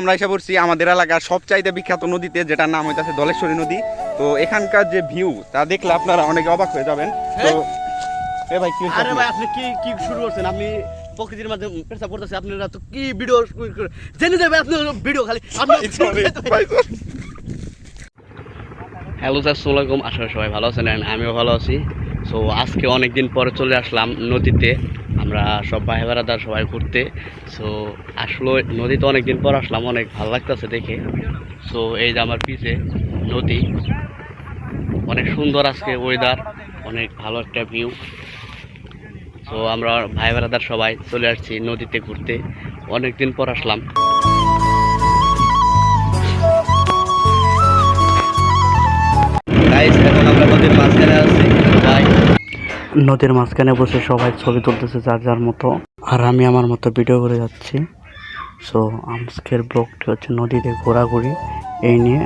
আমরা এসে পড়ছি আমাদের এলাকার সবচাইতে বিখ্যাত নদীতে যেটার নাম হইতাছে দলেশ্বরী নদী। তো এখানকার যে ভিউ তা দেখলে আপনারা অনেকে অবাক হয়ে যাবেন। তো এ ভাই কি আরে ভাই আপনি কি কি শুরু করছেন? আপনি প্রকৃতির মাধ্যমে পেশা করতেছে আপনারা তো কি ভিডিও জেনে যাবে আপনি ভিডিও খালি। হ্যালো স্যার সালামালাইকুম আশা করি সবাই ভালো আছেন আমিও ভালো আছি। সো আজকে অনেক দিন পরে চলে আসলাম নদীতে। আমরা সব ভাই বেড়াদার সবাই ঘুরতে। সো আসলে নদীতে অনেকদিন পর আসলাম, অনেক ভালো লাগতেছে দেখে। সো এই যে আমার পিছে নদী। অনেক সুন্দর আজকে ওয়েদার অনেক ভালো একটা ভিউ সো আমরা ভাই বেড়াদার সবাই চলে আসছি নদীতে ঘুরতে। অনেকদিন পর আসলাম। নদীর মাঝখানে বসে সবাই ছবি তুলতেছে যার যার মতো। আর আমি আমার মতো ভিডিও করে যাচ্ছি। সো আজকের ব্লগটি হচ্ছে নদীতে ঘোরাঘুরি। এই নিয়ে।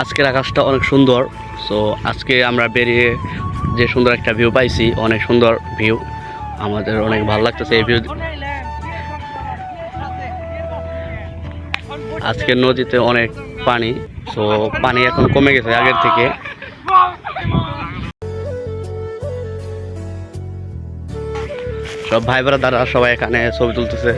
আজকের আকাশটা অনেক সুন্দর। সো আজকে আমরা বেরিয়ে যে সুন্দর একটা ভিউ পাইছি, অনেক সুন্দর ভিউ আমাদের অনেক ভালো লাগতেছে এই ভিউ আজকে নদীতে অনেক পানি। সো পানি এখন কমে গেছে আগের থেকে। সব ভাই দ্বারা সবাই এখানে ছবি তুলতেছে।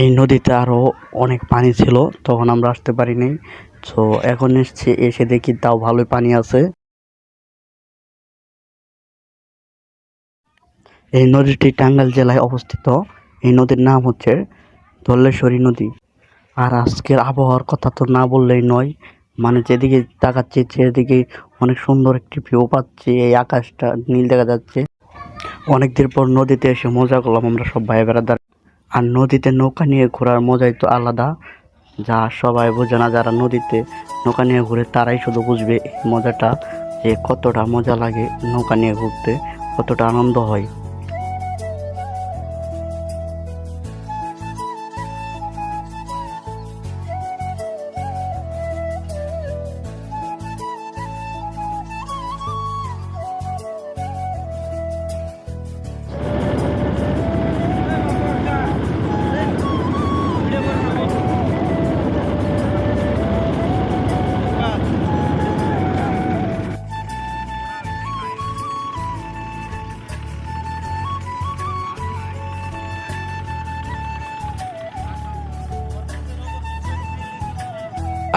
এই নদীতে আরও অনেক পানি ছিল, তখন আমরা আসতে পারিনি। সো এখন এসছি, এসে দেখি তাও ভালোই পানি আছে। এই নদীটি টাঙ্গাইল জেলায় অবস্থিত। এই নদীর নাম হচ্ছে ধলেশ্বরী নদী। আর আজকের আবহাওয়ার কথা তো না বললেই নয় মানে যেদিকে তাকাচ্ছি সেদিকে অনেক সুন্দর একটি ভিউ পাচ্ছি, এই আকাশটা নীল দেখা যাচ্ছে। অনেকদিন পর নদীতে এসে মজা করলাম আমরা সব ভাই বেড়াদার আর নদীতে নৌকা নিয়ে ঘোরার মজাই তো আলাদা। যা সবাই বোঝে না যারা নদীতে নৌকা নিয়ে ঘুরে তারাই শুধু বুঝবে এই মজাটা, যে কতটা মজা লাগে নৌকা নিয়ে ঘুরতে, কতটা আনন্দ হয়।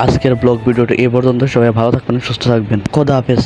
আজকের ব্লগ ভিডিওটি এ পর্যন্ত। সবাই ভালো থাকবেন সুস্থ থাকবেন। খোদা হাফেজ।